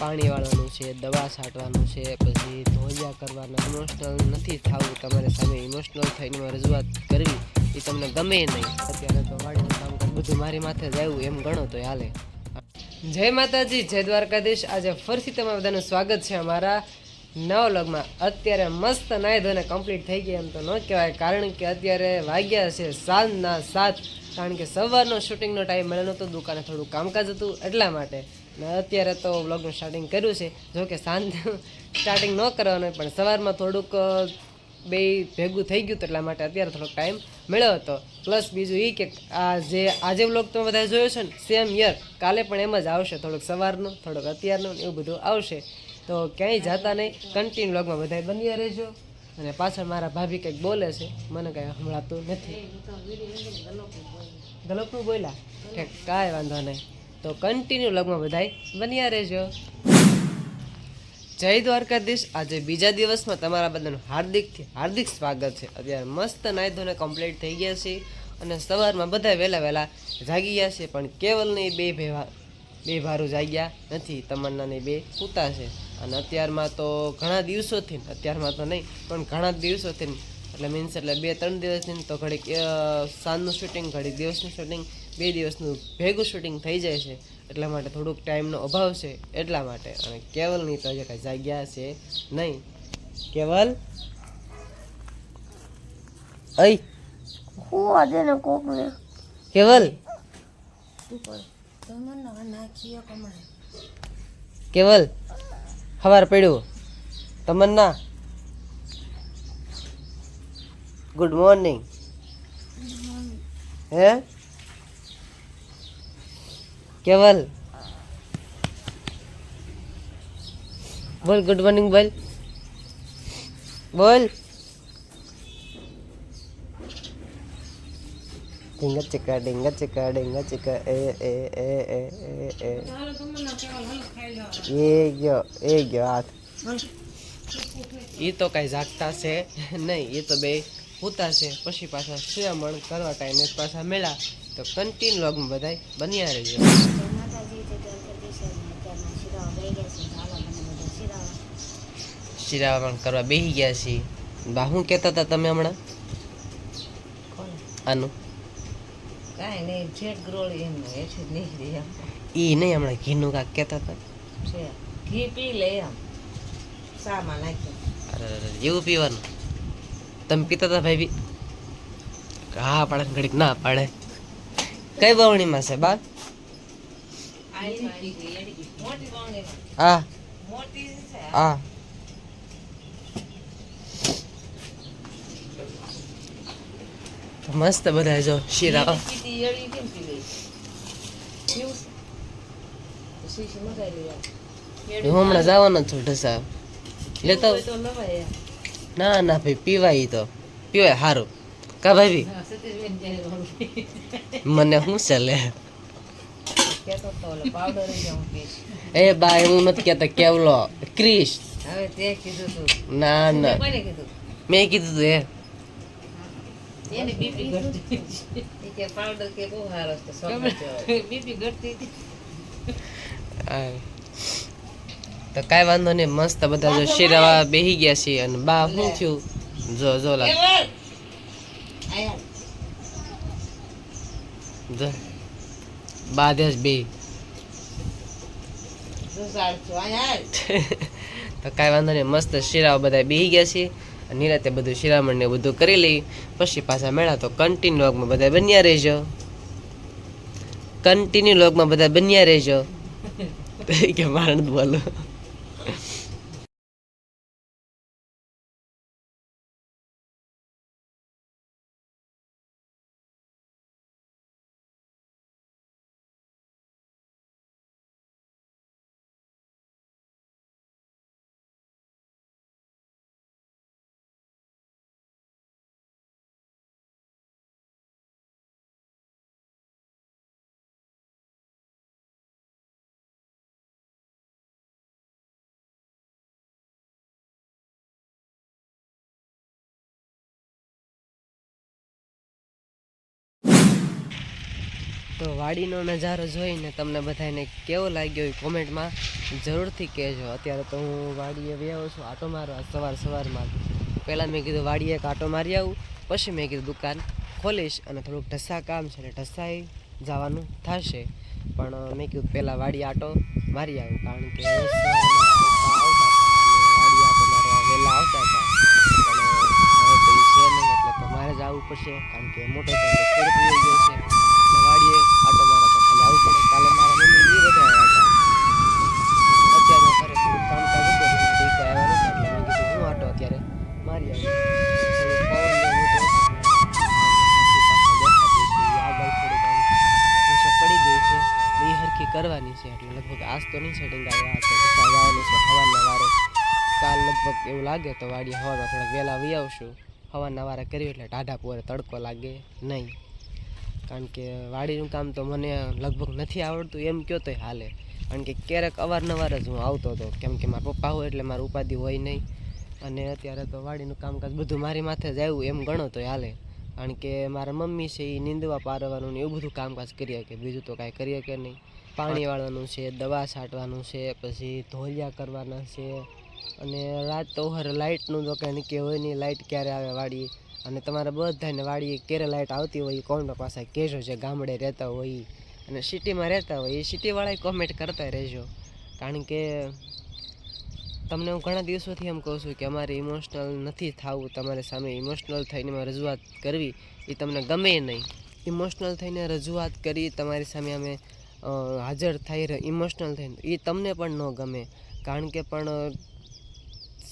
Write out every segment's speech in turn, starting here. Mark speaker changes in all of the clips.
Speaker 1: પાણી વાળવાનું છે, દવા છાંટવાનું છે, પછી ધોલિયા કરવાના ઇમોશનલ નથી થવું તમારે સામે. ઇમોશનલ થઈને રજૂઆત કરવી, એ તમને ગમે નહીં. અત્યારે તો વાડીનું કામ બધું મારી માથે જ આવ્યું, એમ ગણો તો હાલે. જય માતાજી, જય દ્વારકાધીશ. આજે ફરીથી તમારા બધાનું સ્વાગત છે અમારા નવલગમાં વ્લોગમાં. અત્યારે મસ્ત નાહી ધોને કમ્પ્લીટ થઈ ગયા, એમ તો ન કહેવાય, કારણ કે અત્યારે વાગ્યા છે સાંજના સાત. કારણ કે સવારનો શૂટિંગનો ટાઈમ મળ્યો હતો દુકાને થોડું કામકાજ હતું એટલા માટે. ને અત્યારે તો વ્લોગનું સ્ટાર્ટિંગ કર્યું છે. જો કે સાંજ સ્ટાર્ટિંગ ન કરવાનું પણ સવારમાં થોડુંક બે ભેગું થઈ ગયું એટલા માટે અત્યારે થોડોક ટાઈમ મળ્યો હતો. પ્લસ બીજું એ કે આ જે આજે વ્લોગ તમે બધા જોયો છે ને સેમ યર કાલે પણ એમ જ આવશે થોડુંક સવારનું, થોડુંક અત્યારનું એવું બધું આવશે. તો ક્યાંય જતા નહીં. કન્ટિન્યુ વ્લોગમાં બધા બન્યા રહેજો. અને પાછળ મારા ભાભી કંઈક બોલે છે. મને કંઈ સંભળાતું નથી. ગલોપનું બોલ્યા? કાંઈ વાંધો નહીં. તો કન્ટિન્યુ લગમાં બધાય બન્યા રહેજો. જય દ્વારકાધીશ. આજે બીજા દિવસમાં તમારા બધાનું હાર્દિકથી હાર્દિક સ્વાગત છે. અત્યારે મસ્ત નાહી ધોને કમ્પ્લીટ થઈ ગયા છે અને સવારમાં બધા વહેલા વહેલા જાગી ગયા છે, પણ કેવલની બે ભેવા બે ભારું જાગ્યા નથી તમન્નાની બે સૂતા છે. અને અત્યારમાં તો ઘણા દિવસોથી અત્યારમાં તો નહીં, પણ ઘણા દિવસોથી એટલે મીન્સ એટલે બે ત્રણ દિવસની તો ઘડીક સાંજનું શૂટિંગ ઘડીક દિવસનું શૂટિંગ બે દિવસનું ભેગું શૂટિંગ થઈ જાય છે. એટલા માટે થોડુંક ટાઈમનો અભાવ છે એટલા માટે. અને કેવલની તો હજી કાંઈ જાગ્યા છે નહીં. કેવલ? અઈ.
Speaker 2: હું આજે ને કોક ને
Speaker 1: કેવલ? કેવલ? સવાર પડ્યું. તમન્ના ગુડ મોર્નિંગ હે કેવલ બોલ ગુડ મોર્નિંગ બોલ બોલ ડીંગા ચિકા ડીંગા ચિકા ડીંગા ચિકા એ એ એ એ એ એ એ ગયો એ ગયો હાથ એ તો કઈ જાગતા છે નહીં એ તો બે છે પછી પાછા શિરામણ કરવા ટાઈમે પાછા મેળા. તો કન્ટિન્યુ લોગમાં બધાય બન્યા રહેજો. શિરામણ કરવા બેસી ગયા છીએ. બા શું કહેતા હતા તમે હમણાં? આનું.
Speaker 2: કાંઈ નહીં જેટ ગ્રોળ એમ એથી છે નીકળી એમ.
Speaker 1: ઈ નહીં હમણાં ઘીનું કાંક કહેતા હતા?
Speaker 2: ઘી પી લે એમ. સામાં નાખી
Speaker 1: અરે, એવું પીવાનું? તમે પીતા હતા ભાઈ બી હા પાડે ઘડીક ના પાડે કઈ બવણીમાં છે બા હા હા મસ્ત બધા જો શીરા હું હમણાં જવાનો છું ઢસા લેતા. ના ના ભાઈ પીવાય તો. પીવાય સારું કા ભાઈ. મને શું ચાલે? એ બાય હું નથી કહેતા કેવલો? ક્રિશ.
Speaker 2: હવે તું
Speaker 1: ના ના. મેં કીધું તું એ.
Speaker 2: બીપી ઘટતી પાવડર કે બહુ સારો બીપી ઘટતી
Speaker 1: હા. તો કાંઈ વાંધો નહીં, મસ્ત બધા જો શીરાવા બેહી ગયા છીએ અને બા શું થયું? જો જો લા
Speaker 2: આયા
Speaker 1: જો બા તો કાંઈ વાંધો નહીં, મસ્ત શીરાવા બધા બેહી ગયા છીએ નિરાતે બધું શિરામણ ને બધું કરી લઈ. પછી પાછા મેળા તો કન્ટિન્યુ લોગમાં બધા બન્યા રહેજો. કન્ટિન્યુ લોગમાં બધા બન્યા રહેજો. કે મારણ બોલો Yeah. તો વાડીનો નજારો જોઈને તમને બધાને કેવો લાગ્યો એ કોમેન્ટમાં જરૂરથી કહેજો. અત્યારે તો હું વાડીએ વ્યાવો છું. આટો મારવા સવાર સવારમાં. પહેલાં મેં કીધું વાડીએ એક આટો મારી આવું. પછી મેં કીધું દુકાન ખોલીશ અને થોડુંક ઢસા કામ છે એટલે ઢસાઈ જવાનું થશે. પણ મેં કીધું પહેલાં વાડી આટો મારી આવું. કારણ કે વાડી આટો મારવા વહેલા આવતા હતા. પણ છે નહીં, એટલે તો મારે જ આવવું પડશે. કારણ કે મોટો કરવાની છે એટલે લગભગ આજ તો નહીં સેટિંગ આવે તો છે હવાના વારે. કાલ લગભગ એવું લાગે તો વાડી હવામાં થોડાક વહેલા વી આવશું. હવાના વારે કર્યું એટલે ટાઢા પોરે તડકો લાગે નહીં. કારણ કે વાડીનું કામ તો મને લગભગ નથી આવડતું એમ કહો તોય હાલે. કારણ કે ક્યારેક અવારનવાર જ હું આવતો હતો. કેમ કે મારા પપ્પા હોય એટલે મારું ઉપાધિ હોય નહીં. અને અત્યારે તો વાડીનું કામકાજ બધું મારી માથે જ આવ્યું એમ ગણો તોય હાલે. કારણ કે મારા મમ્મી છે એ નીંદવા પારવાનું ને એવું બધું કામકાજ કરીએ કે બીજું તો કાંઈ કરીએ કે નહીં. પાણી વાળવાનું છે દવા છાંટવાનું છે પછી ધોલિયા કરવાના છે અને રાત તો હર લાઇટનું તો કંઈ નક્કી હોય નહીં લાઇટ ક્યારે આવે વાડી? અને તમારે બધાને વાડી ક્યારે લાઇટ આવતી હોય એ કોમેન્ટ પાસે કહેજો જે ગામડે રહેતા હોય. અને સિટીમાં રહેતા હોય એ સિટીવાળાએ કોમેન્ટ કરતા રહેજો. કારણ કે તમને હું ઘણા દિવસોથી એમ કહું છું કે અમારે ઇમોશનલ નથી થવું તમારી સામે ઇમોશનલ થઈને રજૂઆત કરવી એ તમને ગમે નહીં. ઇમોશનલ થઈને રજૂઆત કરી તમારી સામે અમે હાજર થઈ ઇમોશનલ થઈને. એ તમને પણ ન ગમે. કારણ કે પણ,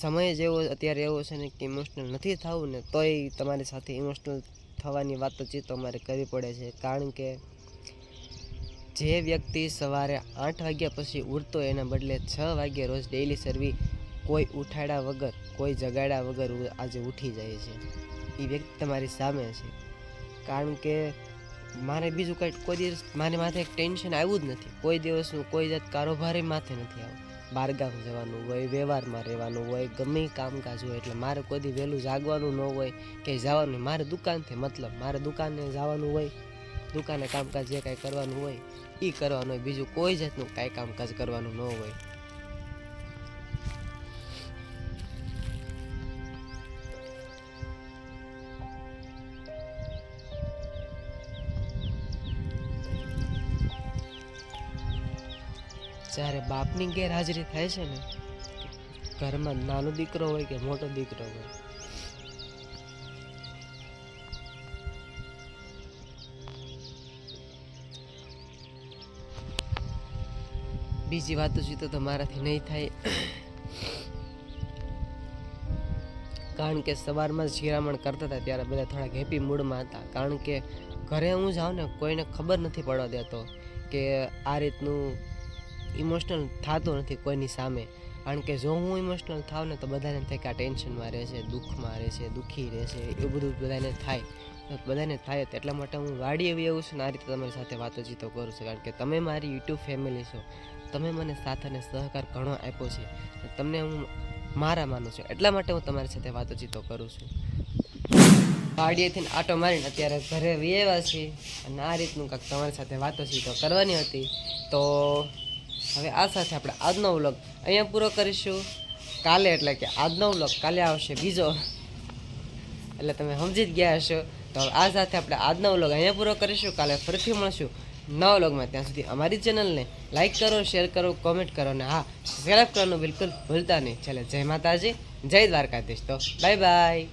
Speaker 1: સમય જેવો અત્યારે એવો છે ને કે ઇમોશનલ નથી થવું ને, તોય તમારી સાથે ઇમોશનલ થવાની વાતચીત અમારે કરવી પડે છે. કારણ કે જે વ્યક્તિ સવારે આઠ વાગ્યા પછી ઉઠતો એના બદલે છ વાગ્યે રોજ ડેઇલી સર્વી કોઈ ઉઠાડ્યા વગર, કોઈ જગાડ્યા વગર આજે ઉઠી જાય છે. એ વ્યક્તિ તમારી સામે છે. કારણ કે મારે બીજું કંઈ કોઈ દિવસ મારી માથે એક ટેન્શન આવ્યું જ નથી. કોઈ દિવસનું કોઈ જાત કારોબારે માથે નથી આવ્યું બહારગામ જવાનું હોય, વ્યવહારમાં રહેવાનું હોય, ગમે કામકાજ હોય, એટલે મારે કોઈ વહેલું જાગવાનું ન હોય કે જવાનું. મારે દુકાનથી મતલબ મારે દુકાને જવાનું હોય, દુકાને કામકાજ જે કાંઈ કરવાનું હોય એ કરવાનું હોય. બીજું કોઈ જાતનું કાંઈ કામકાજ કરવાનું ન હોય. જ્યારે બાપની ગેરહાજરી થાય છે ને, ઘરમાં નાનો દીકરો હોય કે મોટો દીકરો હોય. બીજી વાતો જીતો તો મારાથી નહીં થાય. કારણ કે સવારમાં શિરામણ કરતા હતા ત્યારે બધા થોડાક હેપી મૂડમાં હતા. કારણ કે ઘરે હું જાઉં ને કોઈને ખબર નથી પડવા દેતો કે આ રીતનું ઇમોશનલ થતું નથી કોઈની સામે. કારણ કે જો હું ઇમોશનલ થાવ ને તો બધાને થાય કે આ ટેન્શનમાં રહે છે, દુઃખમાં રહે છે, દુઃખી રહે છે એવું બધું બધાને થાય. બધાને થાય તો એટલા માટે હું વાડી એવી આવું છું આ રીતે તમારી સાથે વાતોચીતો કરું છું. કારણ કે તમે મારી યુટ્યુબ ફેમિલી છો. તમે મને સાથ અને સહકાર ઘણો આપ્યો છે. તમને હું મારા માનું છું. એટલા માટે હું તમારી સાથે વાતોચીતો કરું છું. વાડીએથી આટો મારીને અત્યારે ઘરે વિયેવા છીએ અને આ રીતનું કાંઈક તમારી સાથે વાતોચીતો કરવાની હતી. તો હવે આ સાથે આપણે આજનો વ્લોગ અહીંયા પૂરો કરીશું. કાલે એટલે કે આજનો વ્લોગ કાલે આવશે બીજો. એટલે તમે સમજી જ ગયા હશો. તો આ સાથે આપણે આજનો વ્લોગ અહીંયા પૂરો કરીશું. કાલે ફરીથી મળશું નવા વ્લોગમાં. ત્યાં સુધી અમારી ચેનલને લાઈક કરો, શેર કરો, કોમેન્ટ કરો અને હા સબસ્ક્રાઈબ કરવાનું બિલકુલ ભૂલતા નહીં. ચાલે, જય માતાજી, જય દ્વારકાધીશ. તો બાય બાય.